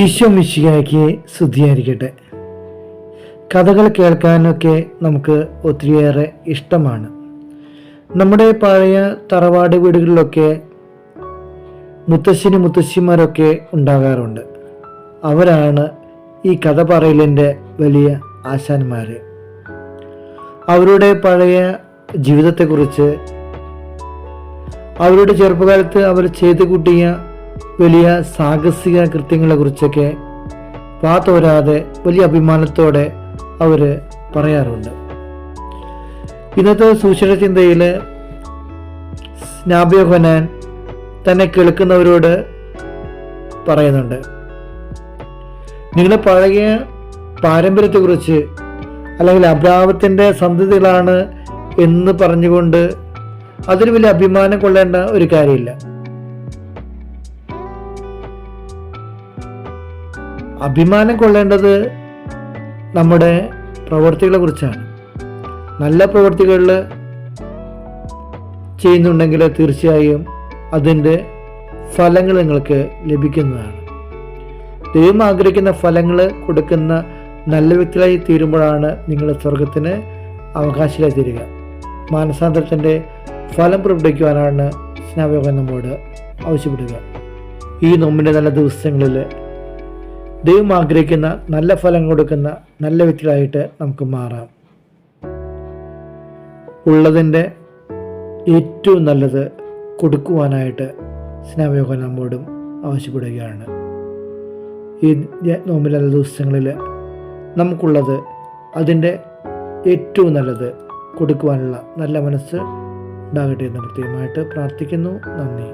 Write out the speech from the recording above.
ഈശോ മിശികായ്ക്ക് ശുദ്ധിയായിരിക്കട്ടെ കഥകൾ കേൾക്കാനൊക്കെ നമുക്ക് ഒത്തിരിയേറെ ഇഷ്ടമാണ്. നമ്മുടെ പഴയ തറവാട് വീടുകളിലൊക്കെ മുത്തശ്ശിനി മുത്തശ്ശിമാരൊക്കെ ഉണ്ടാകാറുണ്ട്. അവരാണ് ഈ കഥ പറയലിന്റെ വലിയ ആശാന്മാർ അവരുടെ പഴയ ജീവിതത്തെക്കുറിച്ച് അവരുടെ ചെറുപ്പകാലത്ത് അവർ ചെയ്തു കൂട്ടിയ വലിയ സാഹസിക കൃത്യങ്ങളെക്കുറിച്ചൊക്കെ പാത്തോരാതെ വലിയ അഭിമാനത്തോടെ അവർ പറയാറുണ്ട്. ഇന്നത്തെ സുശീല ചിന്തയിൽ സ്നാബ്യോഹനാൻ തന്നെ കേൾക്കുന്നവരോട് പറയുന്നുണ്ട്. നിങ്ങളുടെ പഴയ പാരമ്പര്യത്തെക്കുറിച്ച് അല്ലെങ്കിൽ അബ്രാഹത്തിന്റെ സന്തതികളാണ് എന്ന് പറഞ്ഞുകൊണ്ട് അതിൽ വലിയ അഭിമാനം കൊള്ളേണ്ട ഒരു കാര്യമില്ല. അഭിമാനം കൊള്ളേണ്ടത് നമ്മുടെ പ്രവൃത്തികളെ കുറിച്ചാണ്. നല്ല പ്രവൃത്തികളിൽ ചെയ്യുന്നുണ്ടെങ്കിൽ തീർച്ചയായും അതിന്റെ ഫലങ്ങൾ നിങ്ങൾക്ക് ലഭിക്കുന്നതാണ്. ദൈവം ആഗ്രഹിക്കുന്ന ഫലങ്ങൾ കൊടുക്കുന്ന നല്ല വ്യക്തികളായി തീരുമ്പോഴാണ് നിങ്ങൾ സ്വർഗത്തിന് അവകാശിയായി തീരുക. മാനസാന്തരത്തിന്റെ ഫലം പുറപ്പെടുവിക്കുവാനാണ് സ്നാപകം നമ്മോട് ആവശ്യപ്പെടുക. ഈ നോമ്പിന്റെ നല്ല ദിവസങ്ങളിൽ ദൈവം ആഗ്രഹിക്കുന്ന നല്ല ഫലം കൊടുക്കുന്ന നല്ല വ്യക്തികളായിട്ട് നമുക്ക് മാറാം. ഉള്ളതിന്റെ ഏറ്റവും നല്ലത് കൊടുക്കുവാനായിട്ട് സ്നേഹയോഗ നമ്മോടും ആവശ്യപ്പെടുകയാണ്. ഈ നോമ്പിലെ നല്ല ദിവസങ്ങളിൽ നമുക്കുള്ളത് അതിന്റെ ഏറ്റവും നല്ലത് കൊടുക്കുവാനുള്ള നല്ല മനസ്സ് ഉണ്ടാകട്ടെ എന്ന് പ്രത്യേകമായിട്ട് പ്രാർത്ഥിക്കുന്നു. നന്ദി.